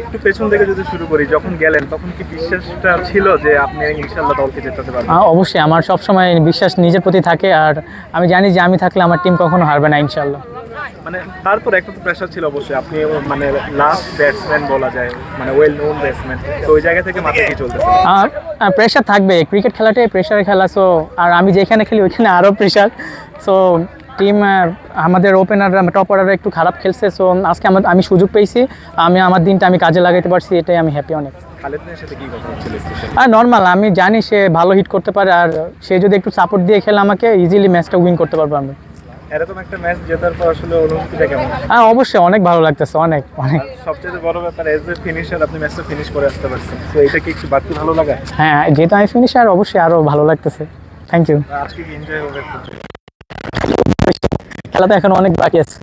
একটু পেছন থেকে যদি শুরু করি যখন গেলেন তখন কি বিশ্বাসটা ছিল যে আপনি ইনশাল্লাহ দলকে জেতাতে পারবেন? অবশ্যই আমার সব সময় বিশ্বাস নিজের প্রতি থাকে আর আমি জানি যে আমি থাকলে আমার টিম কখনো হারবে না ইনশাল্লাহ মানে তারপর একটা তো প্রেশার ছিল অবশ্যই আপনি মানে লাস্ট ব্যাটসম্যান বলা যায় মানে ওয়েল নোন ব্যাটসম্যান তো ওই জায়গা থেকে মাথায় কি চলতেছে? আর প্রেশার থাকবে ক্রিকেট খেলাটাই প্রেশারের খেলা সো আর আমি যেখানে খেলি ওইখানে আরও প্রেশার সো টিম আমাদের ওপেনার টপ অর্ডার একটু খারাপ খেলছে সো আজকে আমার আমি সুযোগ পেয়েছি। আমি আমার দিনটা আমি কাজে লাগাতে পারছি এটাই আমি হ্যাপি অনেক। আর নর্মাল আমি জানি সে ভালো হিট করতে পারে আর সে যদি একটু সাপোর্ট দিয়ে খেলে আমাকে ইজিলি ম্যাচটা উইন করতে পারব আমি। এরকম একটা ম্যাচ জেতার পর আসলে অনুভূতিটা কেমন? হ্যাঁ অবশ্যই অনেক ভালো লাগতেছে অনেক অনেক। আর সবচেয়ে বড় ব্যাপার এজ এ ফিনিশার আপনি ম্যাচটা ফিনিশ করে আসতে পারছেন তো এটা কি একটু বাড়তি ভালো লাগা? হ্যাঁ যেহেতু আমি ফিনিশার অবশ্যই আরও ভালো লাগতেছে। থ্যাংক ইউ আজকে এনজয় হবে খেলা তো এখন অনেক বাকি আছে।